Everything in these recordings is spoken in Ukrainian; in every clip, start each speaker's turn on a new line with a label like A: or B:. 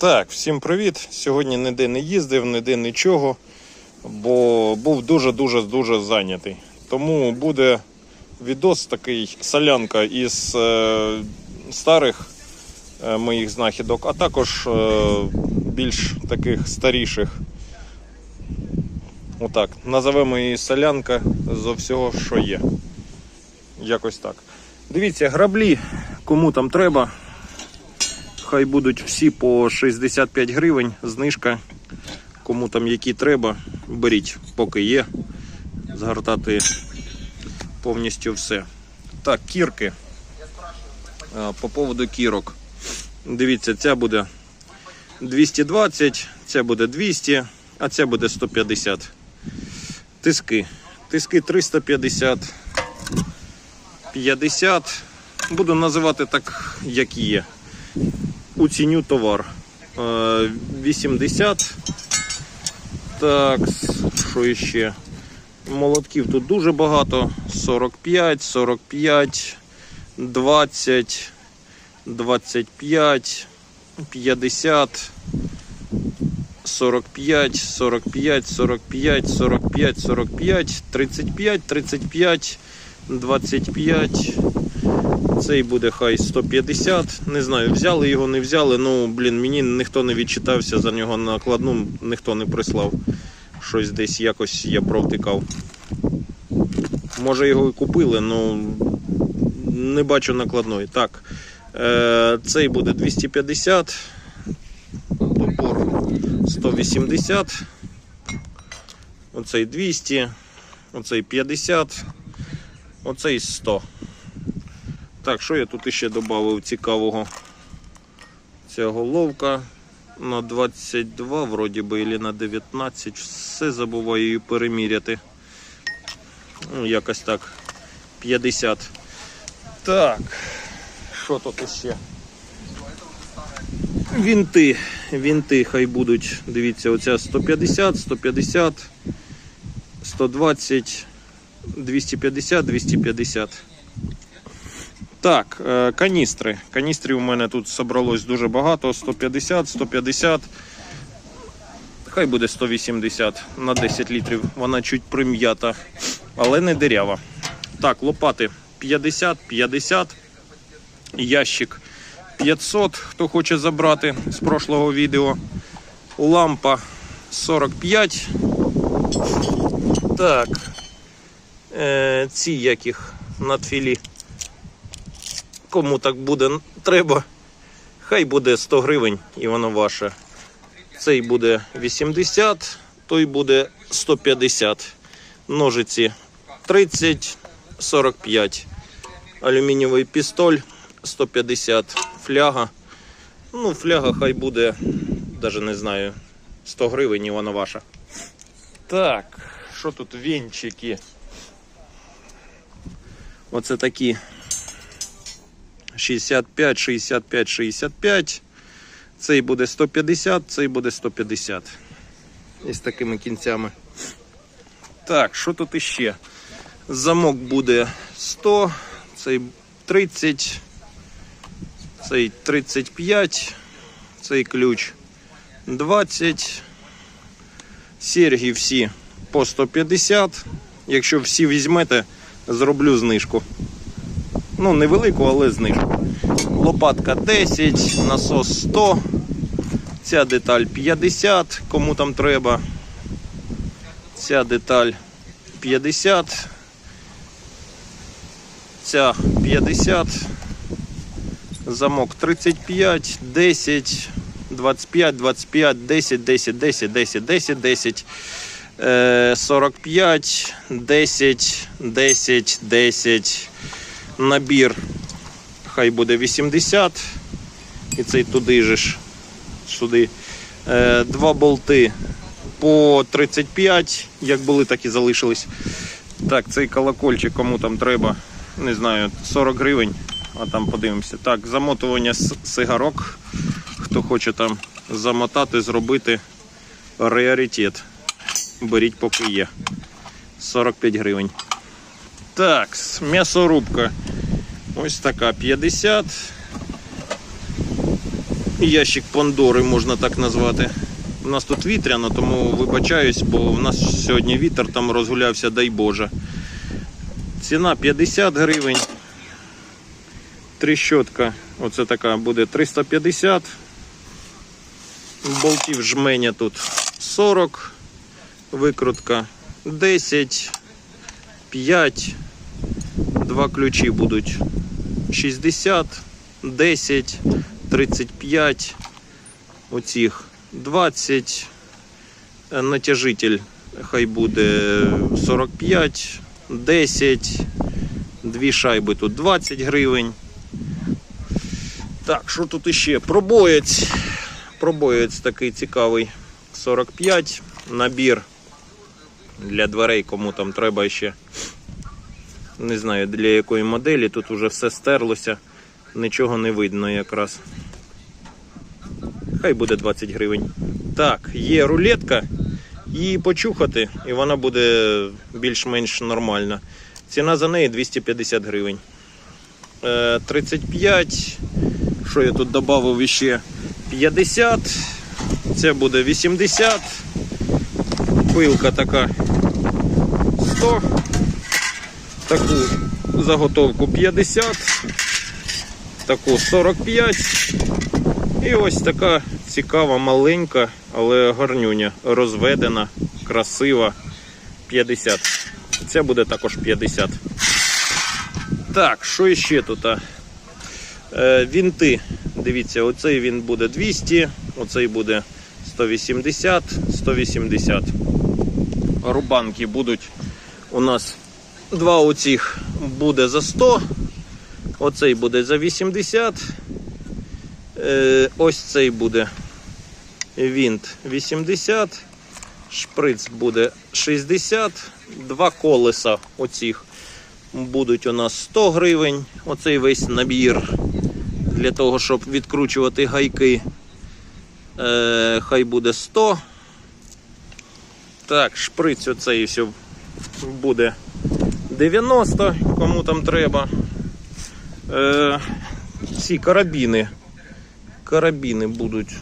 A: Так, всім привіт. Сьогодні ніде не їздив, ніде нічого, бо був дуже-дуже дуже зайнятий. Тому буде відос такий солянка із е, старих е, моїх знахідок, а також е, більш таких старіших. Отак, називемо її солянка зо всього, що є. Якось так. Дивіться, граблі, кому там треба. Хай будуть всі по 65 гривень, знижка. Кому там які треба, беріть, поки є. Згортати повністю все. Так, кірки. По поводу кірок. Дивіться, ця буде 220, ця буде 200, а ця буде 150. Тиски. Тиски 350, 50. Буду називати так, як є уціню товар. Е, 80. Так, що ще? Молотків тут дуже багато. 45, 45, 20, 25, 50, 45, 45, 45, 45, 45, 35, 35, 25. Цей буде хай 150. Не знаю, взяли його, не взяли. Ну, блін, мені ніхто не відчитався за нього накладну, ніхто не прислав. Щось десь якось я провтикав. Може його і купили, ну не бачу накладної. Так. Е, цей буде 250. Топор 180. Оцей 200. Оцей 50. Оцей 100. Так, що я тут іще додав цікавого? Ця головка на 22, вроді би, або на 19. Все забуваю її переміряти. Ну, якось так. 50. Так, що тут іще? Вінти. Вінти хай будуть. Дивіться, оця 150, 150, 120, 250, 250. Так, е, каністри. Каністрів у мене тут зібралось дуже багато. 150, 150. Хай буде 180 на 10 літрів. Вона чуть прим'ята, але не дирява. Так, лопати 50, 50. Ящик 500, хто хоче забрати з прошлого відео. Лампа 45. Так. Е, ці яких надфілі кому так буде треба, хай буде 100 гривень і воно ваше. Цей буде 80, той буде 150. Ножиці 30, 45. Алюмінієвий пістоль 150. Фляга. Ну, фляга хай буде, навіть не знаю, 100 гривень і вона ваша. Так, що тут вінчики? Оце такі 65, 65, 65. Цей буде 150, цей буде 150. І з такими кінцями. Так, що тут іще? Замок буде 100, цей 30, цей 35, цей ключ 20. Серги всі по 150. Якщо всі візьмете, зроблю знижку. Ну, невелику, але знижку. Лопатка 10, насос 100. Ця деталь 50, кому там треба. Ця деталь 50. Ця 50. Замок 35, 10, 25, 25, 10, 10, 10, 10, 10, 10. Е, 45, 10, 10, 10. Набір хай буде 80. І цей туди же ж сюди. Е, Два болти по 35, як були, так і залишились. Так, цей колокольчик, кому там треба, не знаю, 40 гривень, а там подивимося. Так, замотування сигарок. Хто хоче там замотати, зробити реаритет. Беріть, поки є. 45 гривень. Так, м'ясорубка. Ось така 50. ящик Пандори, можна так назвати. У нас тут вітряно, тому вибачаюсь, бо в нас сьогодні вітер там розгулявся, дай Боже. Ціна 50 гривень. Тріщотка, оце така буде 350. Болтів жменя тут 40. Викрутка 10, 5. Два ключі будуть 60, 10, 35. Оцих 20. Е, Натяжитель хай буде 45, 10. Дві шайби тут 20 гривень. Так, що тут іще? Пробоєць. Пробоєць такий цікавий. 45. Набір для дверей, кому там треба ще. Не знаю для якої моделі. Тут вже все стерлося. Нічого не видно якраз. Хай буде 20 гривень. Так, є рулетка. Її почухати, і вона буде більш-менш нормальна. Ціна за неї 250 гривень. Е, 35. Що я тут додав іще? 50. Це буде 80. Пилка така 100. Таку заготовку 50. Таку 45. І ось така цікава, маленька, але гарнюня. Розведена, красива. 50. Це буде також 50. Так, що ще тут? Е, вінти. Дивіться, оцей він буде 200, оцей буде 180, 180. Рубанки будуть у нас два оцих буде за 100, оцей буде за 80. Е, ось цей буде вінт 80, шприц буде 60, два колеса оцих будуть у нас 100 гривень. Оцей весь набір для того, щоб відкручувати гайки. Е, хай буде 100. Так, шприц оцей все буде 90, кому там треба. Е, ці карабіни. Карабіни будуть.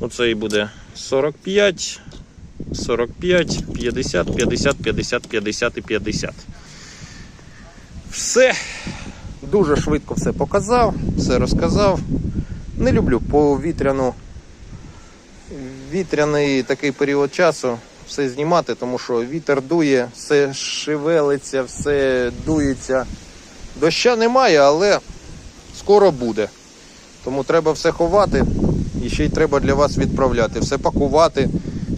A: Оцей буде 45, 45, 50, 50, 50, 50 і 50. Все. Дуже швидко все показав, все розказав. Не люблю повітряну вітряний такий період часу все знімати, тому що вітер дує, все шевелиться, все дується. Доща немає, але скоро буде. Тому треба все ховати і ще й треба для вас відправляти, все пакувати.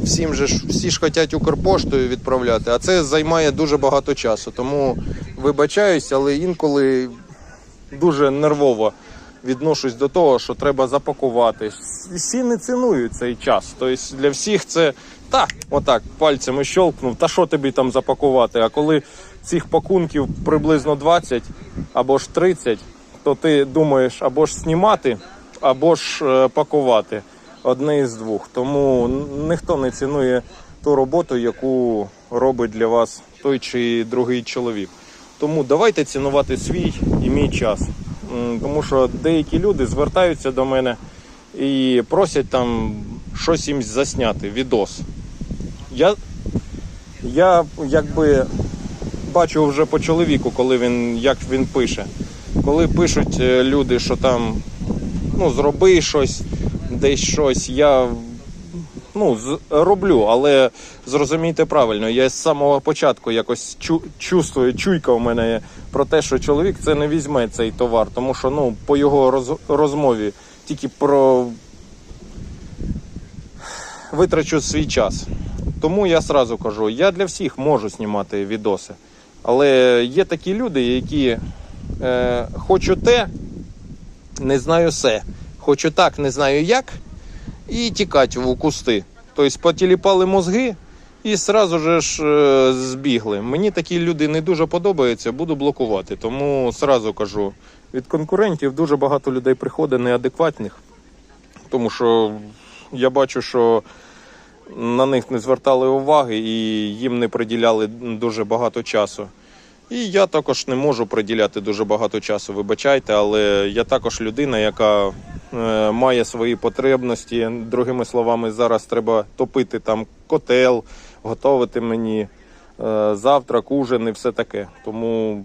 A: Всім же всі ж хочуть Укрпоштою відправляти, а це займає дуже багато часу. Тому вибачаюсь, але інколи дуже нервово відношусь до того, що треба запакувати. Всі не цінують цей час. Тобто для всіх це так, отак, пальцями щелкнув, та що тобі там запакувати? А коли цих пакунків приблизно 20 або ж 30, то ти думаєш або ж знімати, або ж е, пакувати. Одне із двох. Тому ніхто не цінує ту роботу, яку робить для вас той чи другий чоловік. Тому давайте цінувати свій і мій час. Тому що деякі люди звертаються до мене і просять там щось їм засняти, відос. Я, я якби бачу вже по чоловіку, коли він як він пише. Коли пишуть е, люди, що там ну, зроби щось, десь щось, я ну, роблю, але зрозумійте правильно, я з самого початку якось чу, чувствую, чуйка в мене є про те, що чоловік це не візьме цей товар, тому що ну, по його роз, розмові тільки про витрачу свій час. Тому я сразу кажу, я для всіх можу знімати відоси. Але є такі люди, які е, хочу те, не знаю все. Хочу так, не знаю як, і тікать в кусти. Тобто потіліпали мозги і сразу же ж е, збігли. Мені такі люди не дуже подобаються, буду блокувати. Тому сразу кажу, від конкурентів дуже багато людей приходить неадекватних, тому що я бачу, що на них не звертали уваги і їм не приділяли дуже багато часу. І я також не можу приділяти дуже багато часу, вибачайте, але я також людина, яка е, має свої потребності. Другими словами, зараз треба топити там котел, готувати мені е, завтрак, ужин і все таке. Тому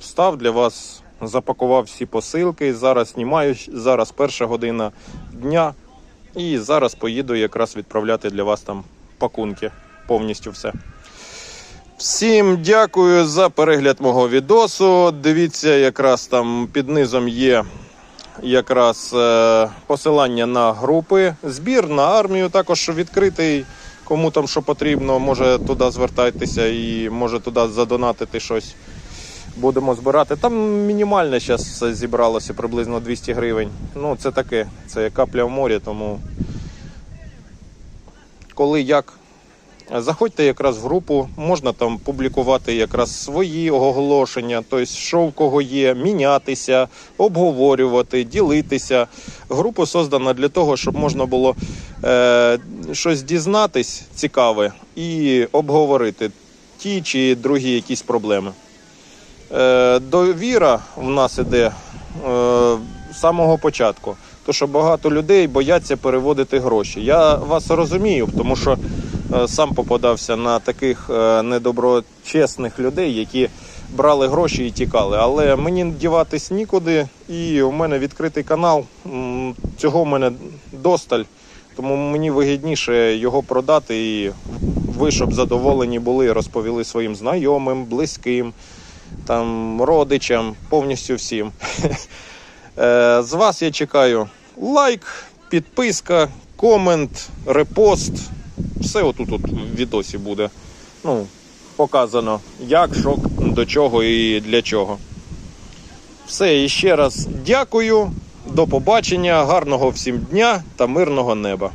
A: став для вас, запакував всі посилки. Зараз знімаю, зараз перша година дня. І зараз поїду якраз відправляти для вас там пакунки. Повністю все. Всім дякую за перегляд мого відосу. Дивіться, якраз там під низом є якраз е, посилання на групи. Збір на армію також відкритий. Кому там що потрібно, може туди звертайтеся і може туди задонатити щось. Будемо збирати. Там мінімально зараз зібралося приблизно 200 гривень. Ну, це таке, це капля в морі, тому коли як. Заходьте якраз в групу, можна там публікувати якраз свої оголошення, тобто що в кого є, мінятися, обговорювати, ділитися. Група создана для того, щоб можна було е, щось дізнатись цікаве і обговорити ті чи другі якісь проблеми. Е, довіра в нас іде е, з самого початку. То що багато людей бояться переводити гроші. Я вас розумію, тому що е, сам попадався на таких недоброчесних людей, які брали гроші і тікали. Але мені діватись нікуди, і у мене відкритий канал. Цього в мене досталь, тому мені вигідніше його продати і ви, щоб задоволені були, розповіли своїм знайомим, близьким, там, родичам, повністю всім. Е, З вас я чекаю лайк, підписка, комент, репост. Все отут от в відосі буде. Ну, показано, як, що, до чого і для чого. Все, і ще раз дякую. До побачення, гарного всім дня та мирного неба.